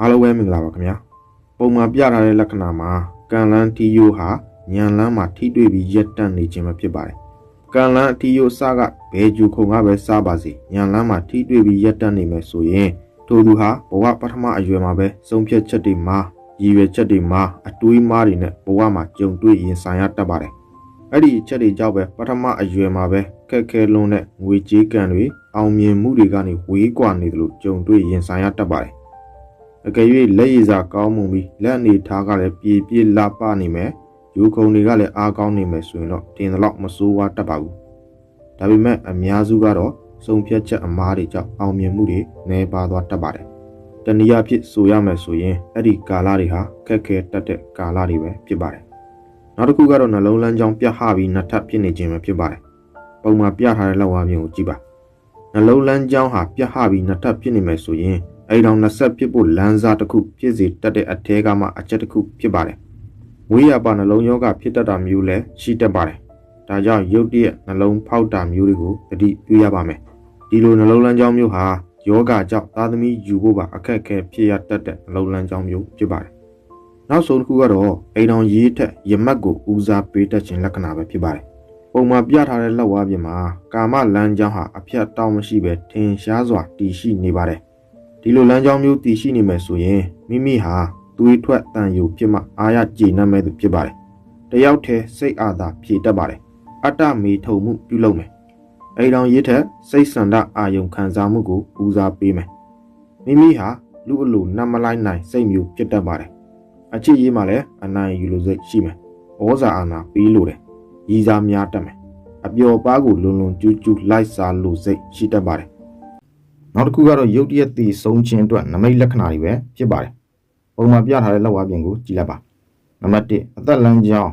အားလုံးပဲမင်္ဂလာပါခင်ဗျာပုံမှန်ပြထားတဲ့လက္ခဏာမှာကန်လန်းတီယိုဟာညံလန်းမှာထိတွေ့ပြီးရက်တန့်နေခြင်းပဲဖြစ်ပါတယ်ကန်လန်းတီယိုစကဘဲဂျူခုံကပဲစားပါစေညံလန်းမှာထိတွေ့ပြီးရက်တန့်နေမယ်ဆိုရင်ထိုသူဟာဘဝပထမအရွယ်မှာပဲဆုံးဖြတ်ချက်တွေမှာရည်ရွယ်ချက်တွေမှာအတွေးမှားတွေနဲ့ဘဝမှာကြုံတွေ့ရင်ဆိုင်ရတတ်ပါတယ်အဲ့ဒီအချက်တွေကြောင့်ပဲပထမအရွယ်မှာပဲခက်ခဲလွန်းတဲ့ငွေကြေးကံတွေအောင်မြင်မှုတွေကနေဝေးကွာနေတယ်လို့ကြုံတွေ့ရင်ဆိုင်ရတတ်ပါတယ် အကယ်၍လက်ရည်စာကောင်းမှုပြီးလက်အနေထားကလည်းပြေပြေလာပနေမယ်ယူခုံတွေကလည်းအားကောင်းနေမယ်ဆိုရင်တော့တင်တော့မစိုးဝါတတ်ပါဘူးဒါပေမဲ့အများစုကတော့စုံဖြတ်ချက်အမားတွေကြောင့်အောင်မြင်မှုတွေနည်းပါသွားတတ်ပါတယ်တနည်းအားဖြင့်ဆိုရမယ်ဆိုရင်အဲ့ဒီကာလတွေဟာခက်ခဲတတ်တဲ့ကာလတွေပဲဖြစ်ပါတယ်နောက်တစ်ခုကတော့နှလုံးလမ်းကြောင်းပြတ်ဟပြီးနှစ်ထပ်ဖြစ်နေခြင်းပဲဖြစ်ပါတယ်ပုံမှန်ပြထားတဲ့လောက်ဝါပြင်ကိုကြည့်ပါနှလုံးလမ်းကြောင်းဟာပြတ်ဟပြီးနှစ်ထပ်ဖြစ်နေမယ်ဆိုရင် အဲ့တောင်20ဖြစ်ဖို့လမ်းစားတစ်ခုဖြစ်စေတတ်တဲ့အထဲကမှအချက်တစ်ခုဖြစ်ပါတယ်။မွေးရပါနှလုံးယောဂဖြစ်တတ်တာမျိုးလည်းရှိတတ်ပါတယ်။ဒါကြောင့်ရုတ်တရက်နှလုံးဖောက်တာမျိုးတွေကိုသတိပြုရပါမယ်။ဒီလိုနှလုံးလမ်းကြောင်းမျိုးဟာယောဂကြောင့်သားသမီးယူဖို့ပါအခက်အခဲဖြစ်ရတတ်တဲ့နှလုံးလမ်းကြောင်းမျိုးဖြစ်ပါတယ်။နောက်ဆုံးတစ်ခုကတော့အိမ်တော်ရေးထက်ရမတ်ကိုဦးစားပေးတတ်ခြင်းလက္ခဏာပဲဖြစ်ပါတယ်။ပုံမှန်ပြထားတဲ့လက်ဝါးပြင်မှာကာမလမ်းကြောင်းဟာအဖြတ်တောင်းမရှိပဲထင်ရှားစွာတည်ရှိနေပါတယ်။ ဒီလိုလမ်းကြောင်းမျိုးတည်ရှိနေမယ်ဆိုရင်မိမိဟာသွေးထွက်တန်ယူဖြစ်မှအာရကျေနပ်မဲ့သူဖြစ်ပါတယ်။တယောက်တည်းစိတ်အာသာဖြည့်တတ်ပါတယ်။အတ္တမေထုံမှုပြုလုပ်မယ်။အဲဒီတောင်ရစ်ထက်စိတ်ဆန္ဒအာယုံခံစားမှုကိုဦးစားပေးမယ်။မိမိဟာလူအလိုနတ်မလိုက်နိုင်စိတ်မျိုးဖြစ်တတ်ပါတယ်။အချစ်ရေးမှလည်းအနိုင်ယူလို့စိတ်ရှိမယ်။ဩဇာအာဏာပေးလို့တယ်။ရည်စားများတတ်မယ်။အပျော်ပါးကိုလွန်လွန်ကျူးကျူးလိုက်စားလို့စိတ်ရှိတတ်ပါတယ် နောက်တစ်ခုကတော့ရုတ်တရက်တည်ဆုံးခြင်းအတွက်နမိတ်လက္ခဏာတွေပဲဖြစ်ပါတယ်။ပုံမှန်ပြထားတဲ့လက်ဝါးပြင်ကိုကြည့်လိုက်ပါ။နံပါတ်1အသက်လမ်းကြောင်း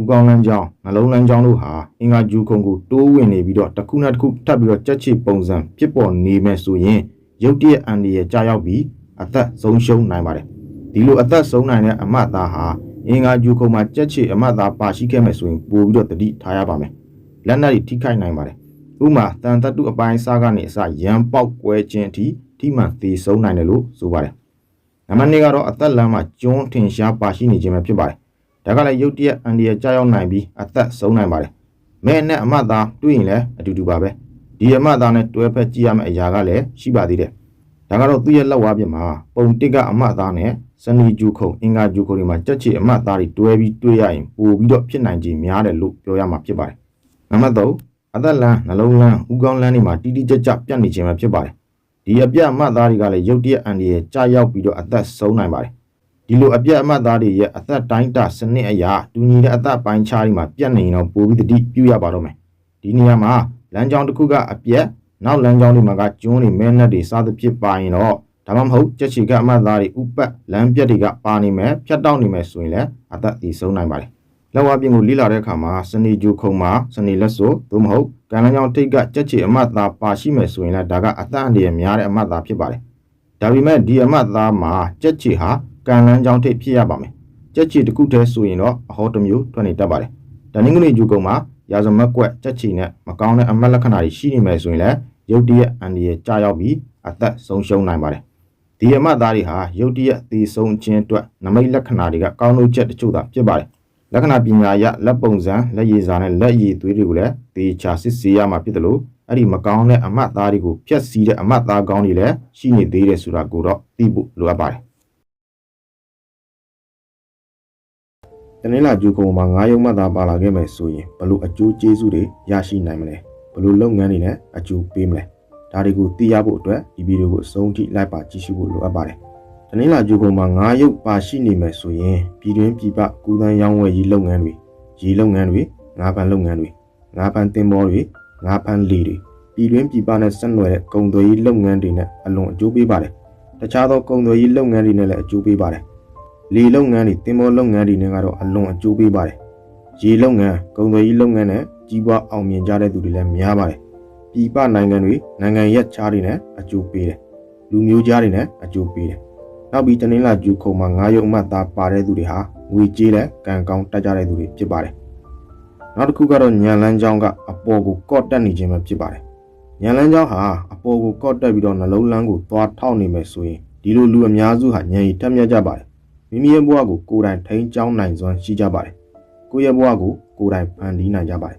ဥကောင်းလမ်းကြောင်းနှလုံးလမ်းကြောင်းတို့ဟာအင်္ဂါဂျူခုံကိုတိုးဝင်နေပြီးတော့တစ်ခုနဲ့တစ်ခုထပ်ပြီးတော့ကြက်ချီပုံစံဖြစ်ပေါ်နေမယ်ဆိုရင်ရုတ်တရက်အန်ဒီရဲ့ကြာရောက်ပြီးအသက်ဆုံးရှုံးနိုင်ပါတယ်။ဒီလိုအသက်ဆုံးနိုင်တဲ့အမတ်သားဟာအင်္ဂါဂျူခုံမှာကြက်ချီအမတ်သားပါရှိခဲ့မယ်ဆိုရင်ပို့ပြီးတော့တတိထားရပါမယ်။လက်နက်တွေထိခိုက်နိုင်ပါတယ်။ ဥပမာတန်တတုအပိုင်းစားကနေအစရန်ပေါက်ကွဲခြင်းအထိထိမှန်သေဆုံးနိုင်တယ်လို့ဆိုပါတယ်။နံပါတ်2ကတော့အသက်လမ်းမှာကျွန်းထင်ရှားပါရှိနေခြင်းပဲဖြစ်ပါတယ်။ဒါကလည်းရုတ်တရက်အန်ဒီရကြောက်ရောက်နိုင်ပြီးအသက်ဆုံးနိုင်ပါတယ်။မဲနဲ့အမတ်သားတွေ့ရင်လည်းအတူတူပါပဲ။ဒီအမတ်သားနဲ့တွဲဖက်ကြည့်ရမယ့်အရာကလည်းရှိပါသေးတယ်။ဒါကတော့သူ့ရဲ့လက်ဝါးပြင်မှာပုံတစ်ကအမတ်သားနဲ့စနီဂျူခုံအင်္ဂါဂျူခုံတွေမှာကြက်ချီအမတ်သားတွေတွဲပြီးတွေ့ရရင်ပိုပြီးတော့ဖြစ်နိုင်ခြင်းများတယ်လို့ပြောရမှာဖြစ်ပါတယ်။နံပါတ်3 အသက်လန်းနှလုံးလန်းဥကောင်းလန်းတွေမှာတီးတီးကြပ်ကြပ်ပြတ်နေခြင်းပဲဖြစ်ပါတယ်။ဒီအပြတ်အမှတ်သားတွေကလည်းရုတ်တရက်အန်ဒီရဲ့ကြာရောက်ပြီးတော့အသက်ဆုံးနိုင်ပါတယ်။ဒီလိုအပြတ်အမှတ်သားတွေရဲ့အသက်တိုင်းတာစနစ်အရာတူညီတဲ့အသက်ပိုင်းခြားတွေမှာပြတ်နေရင်တော့ပိုပြီးတတိပြုရပါတော့မယ်။ဒီနေရာမှာလမ်းကြောင်းတစ်ခုကအပြတ်နောက်လမ်းကြောင်းတွေမှာကကျွန်းတွေမဲနက်တွေစားသဖြင့်ပါရင်တော့ဒါမှမဟုတ်ကြက်ချီကအမှတ်သားတွေဥပတ်လမ်းပြတ်တွေကပါနေမယ်ဖြတ်တောက်နေမယ်ဆိုရင်လည်းအသက်တည်ဆုံးနိုင်ပါတယ်။ လောက်ဝပြင်ကိုလိလာတဲ့အခါမှာစနေဂျူခုံမှာစနေလက်ဆိုသို့မဟုတ်ကံလန်းကြောင်ထိတ်ကကြက်ချီအမတ်သားပါရှိမယ်ဆိုရင်လည်းဒါကအတန်အန္တရာယ်များတဲ့အမတ်သားဖြစ်ပါတယ်။ဒါပေမဲ့ဒီအမတ်သားမှာကြက်ချီဟာကံလန်းကြောင်ထိတ်ဖြစ်ရပါမယ်။ကြက်ချီတစ်ခုတည်းဆိုရင်တော့အဟောတစ်မျိုးထွက်နေတတ်ပါတယ်။ဒါနင်းကလေးဂျူကုံမှာရာဇမက်ကွက်ကြက်ချီနဲ့မကောင်းတဲ့အမတ်လက္ခဏာတွေရှိနေမယ်ဆိုရင်လည်းရုတ်တရက်အန္တရာယ်ကြာရောက်ပြီးအသက်ဆုံးရှုံးနိုင်ပါတယ်။ဒီအမတ်သားတွေဟာရုတ်တရက်သေဆုံးခြင်းအတွက်နမိတ်လက္ခဏာတွေကကောင်းလို့ချက်တချို့သာဖြစ်ပါတယ် လက္ခဏာပညာရလက်ပုံစံလက်ရည်စာနဲ့လက်ရည်သွေးတွေကိုလည်းသေချာစစ်ဆေးရမှာဖြစ်တယ်လို့အဲ့ဒီမကောင်းတဲ့အမတ်သားတွေကိုဖျက်ဆီးတဲ့အမတ်သားကောင်းတွေလည်းရှိနေသေးတယ်ဆိုတာကိုတော့သိဖို့လိုအပ်ပါတယ်။တနင်္လာဂျူကုံမှာငါးရုံမှတ်သားပါလာခဲ့မယ်ဆိုရင်ဘလို့အကျိုးကျေးဇူးတွေရရှိနိုင်မလဲဘလို့လုပ်ငန်းတွေနဲ့အကျိုးပေးမလဲဒါတွေကိုသိရဖို့အတွက်ဒီဗီဒီယိုကိုအဆုံးထိလိုက်ပါကြည့်ရှုဖို့လိုအပ်ပါတယ်။ တနင်္လာဂျူကုံမှာငါးရုပ်ပါရှိနေမယ်ဆိုရင်ပြည်တွင်းပြည်ပကူးသန်းရောင်းဝယ်ရေးလုပ်ငန်းတွေရေလုပ်ငန်းတွေငါးပန်းလုပ်ငန်းတွေငါးပန်းတင်မောတွေငါးပန်းလီတွေပြည်တွင်းပြည်ပနဲ့ဆက်နွယ်တဲ့ကုန်သွယ်ရေးလုပ်ငန်းတွေနဲ့အလွန်အကျိုးပေးပါတယ်။တခြားသောကုန်သွယ်ရေးလုပ်ငန်းတွေနဲ့လည်းအကျိုးပေးပါတယ်။လေလုပ်ငန်းတွေတင်မောလုပ်ငန်းတွေနဲ့ကတော့အလွန်အကျိုးပေးပါတယ်။ရေလုပ်ငန်းကုန်သွယ်ရေးလုပ်ငန်းနဲ့ကြီးပွားအောင်မြင်ကြတဲ့သူတွေလည်းများပါတယ်။ပြည်ပနိုင်ငံတွေနိုင်ငံရက်ခြားတွေနဲ့အကျိုးပေးတယ်။လူမျိုးကြားတွေနဲ့အကျိုးပေးတယ်။ နောက်ပြီးတနင်္လာကျူခုံမှာငါးရုံအမှတ်သားပါတဲ့သူတွေဟာငွေကြေးနဲ့ကံကောင်းတက်ကြတဲ့သူတွေဖြစ်ပါတယ်နောက်တစ်ခုကတော့ညံလန်းချောင်းကအပေါ်ကိုကော့တက်နေခြင်းပဲဖြစ်ပါတယ်ညံလန်းချောင်းဟာအပေါ်ကိုကော့တက်ပြီးတော့နှလုံးလန်းကိုသွားထောက်နေမယ်ဆိုရင်ဒီလိုလူအများစုဟာညံရီထက်မြက်ကြပါတယ်မိမိရဲ့ဘဝကိုကိုယ်တိုင်ထိန်းကျောင်းနိုင်စွမ်းရှိကြပါတယ်ကိုယ့်ရဲ့ဘဝကိုကိုယ်တိုင်ဖန်တီးနိုင်ကြပါတယ်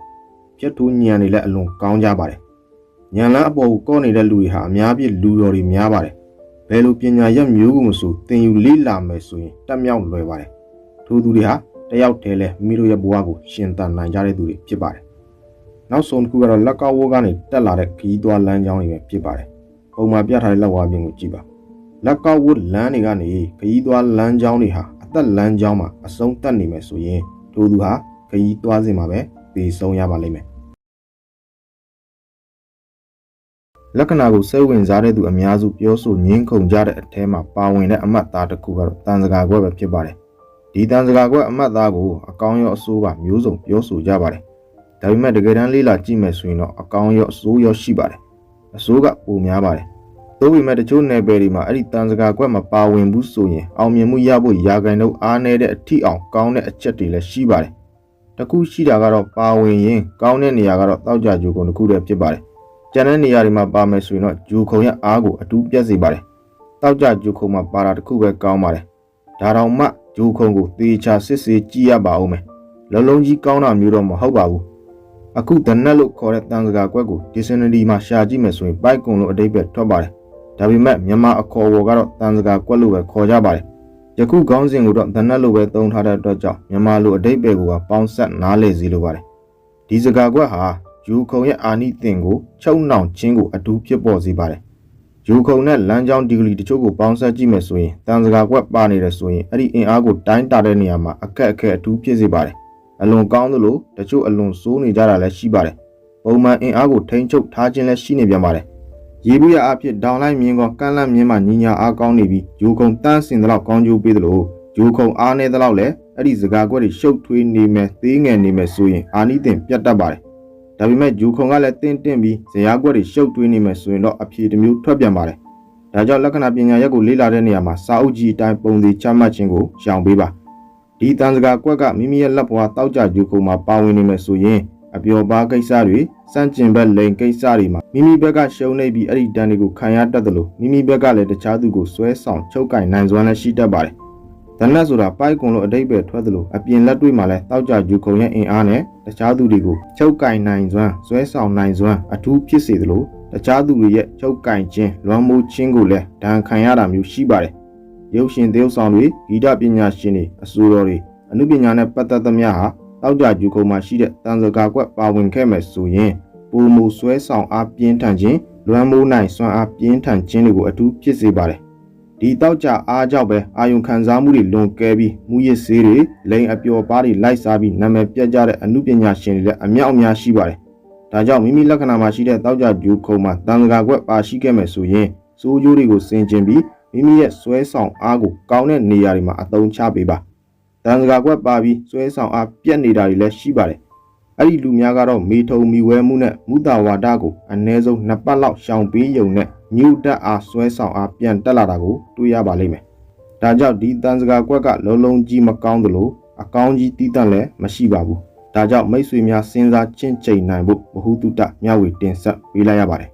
ပြတ်ထိုးညံနေလည်းအလွန်ကောင်းကြပါတယ်ညံလန်းအပေါ်ကိုကော့နေတဲ့လူတွေဟာအများပြည့်လူတော်တွေများပါတယ် ဘယ်လိုပညာရက်မျိုးကိုမဆိုသင်ယူလေ့လာမယ်ဆိုရင်တက်မြောက်လွယ်ပါတယ်ထို့သူတွေဟာတယောက်တည်းလဲမိမိတို့ရဲ့ဘဝကိုရှင်သန်နိုင်ကြတဲ့သူတွေဖြစ်ပါတယ်နောက်ဆုံးတစ်ခုကတော့လက်ကောက်ဝိုးကနေတက်လာတဲ့ခီးသွွားလမ်းကြောင်းတွေပဲဖြစ်ပါတယ်ပုံမှန်ပြထားတဲ့လက်ဝါးပြင်ကိုကြည့်ပါလက်ကောက်ဝိုးလမ်းတွေကနေခီးသွွားလမ်းကြောင်းတွေဟာအသက်လမ်းကြောင်းမှာအဆုံးတက်နေမယ်ဆိုရင်ထိုသူဟာခီးသွားစဉ်မှာပဲပြေဆုံးရပါလိမ့်မယ် လက္ခဏာကိုစိတ်ဝင်စားတဲ့သူအများစုပြောဆိုငင်းခုန်ကြတဲ့အထဲမှာပါဝင်တဲ့အမတ်သားတစ်ခုကတော့တန်စကာခွဲပဲဖြစ်ပါတယ်ဒီတန်စကာခွဲအမတ်သားကိုအကောင်းရောအဆိုးပါမျိုးစုံပြောဆိုကြပါတယ်ဒါပေမဲ့တကယ်တမ်းလေးလာကြည့်မယ်ဆိုရင်တော့အကောင်းရောအဆိုးရောရှိပါတယ်အဆိုးကပိုများပါတယ်သို့ပေမဲ့တချို့နယ်ပယ်တွေမှာအဲ့ဒီတန်စကာခွဲမပါဝင်ဘူးဆိုရင်အောင်မြင်မှုရဖို့ရာဂိုင်တော့အားနည်းတဲ့အထီအောင်ကောင်းတဲ့အချက်တွေလည်းရှိပါတယ်တခုရှိတာကတော့ပါဝင်ရင်ကောင်းတဲ့နေရာကတော့တောက်ကြဂျူကုံတစ်ခုတည်းဖြစ်ပါတယ် ကျန်တဲ့နေရာတွေမှာပါမယ်ဆိုရင်တော့ဂျူခုံရဲ့အားကိုအတူပြတ်စေပါတယ်တောက်ကြဂျူခုံမှာပါတာတစ်ခုပဲကောင်းပါတယ်ဒါတောင်မှဂျူခုံကိုသေချာစစ်စစ်ကြည့်ရပါဦးမယ်လုံးလုံးကြီးကောင်းတာမျိုးတော့မဟုတ်ပါဘူးအခုဒနက်လို့ခေါ်တဲ့တန်စကာကွက်ကို dictionary မှာရှာကြည့်မယ်ဆိုရင်ပိုက်ကုံလို့အဓိပ္ပာယ်ထွက်ပါတယ်ဒါပေမဲ့မြန်မာအခေါ်အဝေါ်ကတော့တန်စကာကွက်လို့ပဲခေါ်ကြပါတယ်ယခုခေါင်းစဉ်ကိုတော့ဒနက်လို့ပဲသုံးထားတဲ့အတွက်ကြောင့်မြန်မာလိုအဓိပ္ပာယ်ကိုပါပေါင်းဆက်နားလည်စီလိုပါတယ်ဒီစကာကွက်ဟာ ယူခုံရဲ့အာနိသင်ကိုချုပ်နှောင်ခြင်းကိုအတူဖြစ်ပေါ်စေပါတယ်ယူခုံနဲ့လမ်းကြောင်းဒီဂရီတချို့ကိုပေါင်းဆက်ကြည့်မယ်ဆိုရင်တန်စကာကွက်ပါနေတယ်ဆိုရင်အဲ့ဒီအင်အားကိုတိုင်းတာတဲ့နေရာမှာအခက်အခဲအထူးဖြစ်စေပါတယ်အလွန်ကောင်းသလိုတချို့အလွန်ဆိုးနေကြတာလည်းရှိပါတယ်ပုံမှန်အင်အားကိုထိန်းချုပ်ထားခြင်းလည်းရှိနေပြန်ပါတယ်ရေဘူးရအဖြစ်ဒေါင်လိုက်မြင်းကကန့်လန့်မြင်းမှညီညာအားကောင်းနေပြီးယူခုံတန်းစင်တော့ကောင်းကျိုးပေးသလိုယူခုံအားနေတော့လည်းအဲ့ဒီစကားကွက်တွေရှုပ်ထွေးနေမယ်သေးငယ်နေမယ်ဆိုရင်အာနိသင်ပြတ်တတ်ပါတယ် ဒါပေမဲ့ဂျူခုံကလည်းတင်းတင်းပြီးဇရာကွက်တွေရှုပ်ထွေးနေမယ်ဆိုရင်တော့အဖြေတစ်မျိုးထွက်ပြန်ပါတယ်။ဒါကြောင့်လက္ခဏာပညာရက်ကိုလေ့လာတဲ့နေရာမှာစာအုပ်ကြီးအတိုင်းပုံစံချမှတ်ခြင်းကိုရှောင်ပေးပါ။ဒီတန်စကာကွက်ကမိမိရဲ့လက်ဘွားတောက်ကြဂျူခုံမှာပါဝင်နေမယ်ဆိုရင်အပျော်ပါကိစ္စတွေစန့်ကျင်ဘက်လိန်ကိစ္စတွေမှာမိမိဘက်ကရှုံးနေပြီးအဲ့ဒီတန်တွေကိုခံရတတ်တယ်လို့မိမိဘက်ကလည်းတခြားသူကိုဆွဲဆောင်ချုပ်ကင်နိုင်စွမ်းလည်းရှိတတ်ပါတယ်။ ဒနတ်ဆိုတာပိုက်ကွန်လို့အတိတ်ပဲထွက်သလိုအပြင်လက်တွေ့မှာလည်းတောက်ကြဂျူခုံရဲ့အင်အားနဲ့တခြားသူတွေကိုချုပ်ကင်နိုင်စွမ်းဆွဲဆောင်နိုင်စွမ်းအထူးဖြစ်စေသလိုတခြားသူတွေရဲ့ချုပ်ကင်ခြင်းလွမ်းမိုးခြင်းကိုလည်းဒဏ်ခံရတာမျိုးရှိပါတယ်။ရုပ်ရှင်သရုပ်ဆောင်တွေဂီတပညာရှင်တွေအဆိုတော်တွေအမှုပညာနဲ့ပတ်သက်သမျှဟာတောက်ကြဂျူခုံမှာရှိတဲ့တန်စကာကွက်ပါဝင်ခဲ့မယ်ဆိုရင်ပုံမူဆွဲဆောင်အားပြင်းထန်ခြင်းလွမ်းမိုးနိုင်စွမ်းအားပြင်းထန်ခြင်းတွေကိုအထူးဖြစ်စေပါတယ် ဒီတောက်ကြအားကြောင့်ပဲအာယုံခံစားမှုတွေလွန်ကဲပြီးမူရစ်ဆေးတွေလိန်အပျော်ပါးတွေလိုက်စားပြီးနာမည်ပြတ်ကြတဲ့အမှုပညာရှင်တွေလည်းအမြောက်အများရှိပါတယ်။ဒါကြောင့်မိမိလက္ခဏာမှာရှိတဲ့တောက်ကြဂျူခုံမှာတန်စကာကွက်ပါရှိခဲ့မယ်ဆိုရင်စိုးကျိုးတွေကိုဆင်ကျင်ပြီးမိမိရဲ့ဆွဲဆောင်အားကိုကောင်းတဲ့နေရာတွေမှာအသုံးချပေးပါ။တန်စကာကွက်ပါပြီးဆွဲဆောင်အားပြတ်နေတာတွေလည်းရှိပါတယ်။ အဲ့ဒီလူများကတော့မေထုံမီဝဲမှုနဲ့မူတာဝါဒကိုအ ਨੇ ဆုံးနှစ်ပတ်လောက်ရှောင်ပေးယုံနဲ့ညှို့တက်အားဆွဲဆောင်အားပြန်တက်လာတာကိုတွေ့ရပါလိမ့်မယ်။ဒါကြောင့်ဒီတန်စကာကွက်ကလုံးလုံးကြီးမကောင်းသလိုအကောင်းကြီးတီးတန့်လည်းမရှိပါဘူး။ဒါကြောင့်မိတ်ဆွေများစဉ်းစားချင့်ချိန်နိုင်ဖို့ဘ ഹു တုတမျှဝေတင်ဆက်ပေးလိုက်ရပါတယ်